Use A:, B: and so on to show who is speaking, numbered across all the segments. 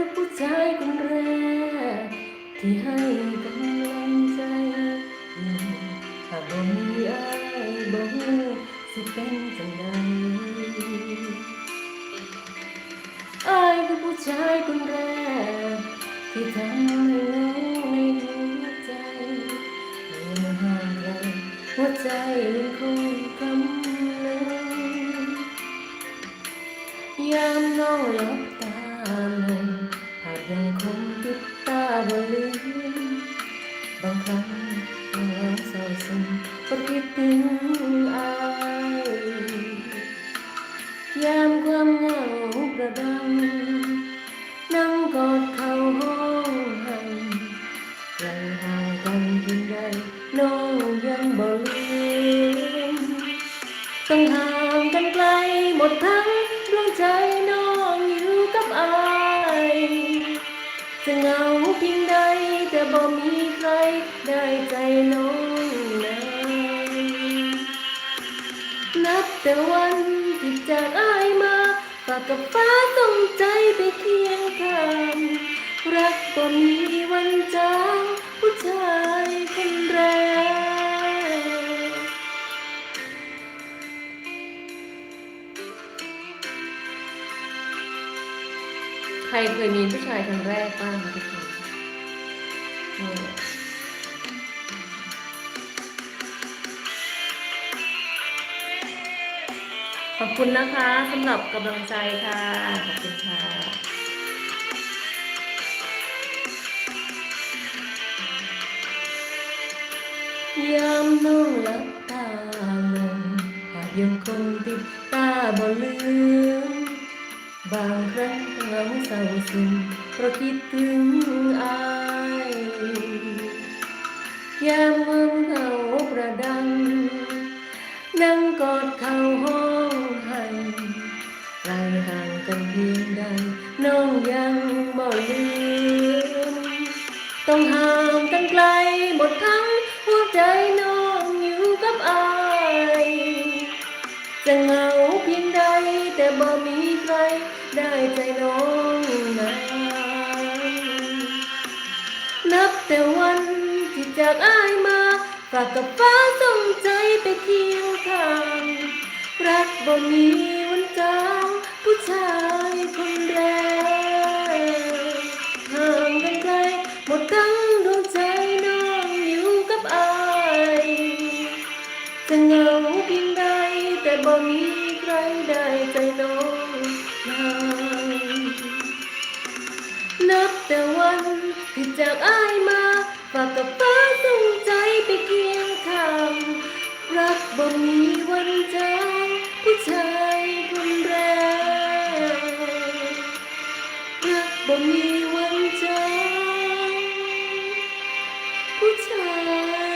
A: คือผู้ชายคนแรก ที่ให้กำลังใจหากบ่มีอายบ่ฮู้สิเป็นจังใดอายคือผู้ชายคนแรก ที่ทำให้เหงาในหัวใจเมื่อห่างไกลหัวใจยังคงคำนึงยามน้องหลับตาลง ยังคงติดตาบ่ลืมบางครั้งยังเหงาเศร้าซึมก็คิดถึงอายยามความเหงาประดัง นั่งกอดเขาห้องให้ไกลห่างกันเพียงใดน้องยังบ่ลืมต้องห่างกันไกลหมดทั้งดวงใจน้องอยู่กับอาย จะเหงาเพียงใดแต่บ่มีใครได้ใจน้องนะนับแต่วันที่จากอายมาฝากกับฟ้าส่งใจไปเคียงข้างรักบ่มี ใครเคยมีผู้ชายครั้งแรกบ้างคะทุกคนขอบคุณนะคะสำหรับกำลังใจค่ะ ขอบคุณค่ะยามนองหลับตาลงหากยังคงติดตาบ่ลืม บางครั้งเหงาเศร้าซึมเพราะคิดถึงอายยามเมืองเหงาประดัง นั่งกอดเขาห้องให้ไกลห่างกันเพียงใด น้องยังบ่ลืมต้องห่างกันไกลหมดทั้งหัวใจน้องอยู่กับอายจะเหงาเพียงใดแต่บ่มีใคร ได้ใจน้องนะนับแต่วันที่จากอ้ายมาฝากกับฟ้าส่งใจไปเคียงข้างรักบ่มีวันจางผู้ชายคนแรกห่างกันไกลหมดทั้งดวงใจน้องอยู่กับอายจะเหงาเพียงใดแต่บ่มีใครได้ใจน้อง นับแต่วันที่จากอ้ายมาฝากกับฟ้าส่งใจไปเคียงข้างรักบ่มีวันจางผู้ชายคนแรกรักบ่มีวันจางผู้ชา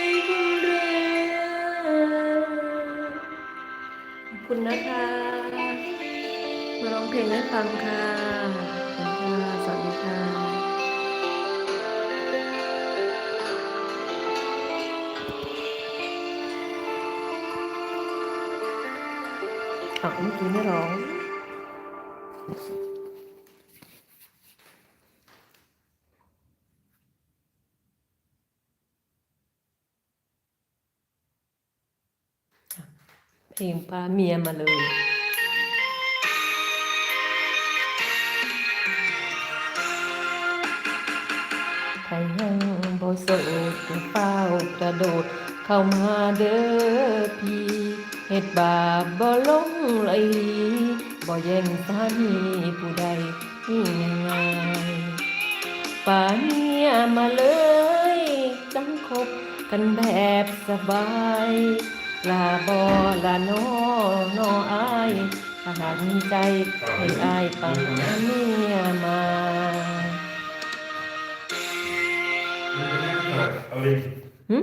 A: ยคนแรกขอบคุณนะคะ มาร้องเพลงให้ฟังค่ะขอบคุณค่ะสวัสดีค่ะอาวเมื่อกี้ไม่ร้องเพลงป้าเมียมาเลย ครยังบ่โสดเฝ้ากระโดด เข้ามาเด้อพี่เฮ็ดบาปบ่ลงไหลบ่แย่งสามีผู้ใดง่ายๆป่าเมียมาเลยจังคบกันแบบสบายลาบ่ละนอนออายถ้าหากมีใจให้อายป่าเมียมา
B: เอาลิง
A: หึ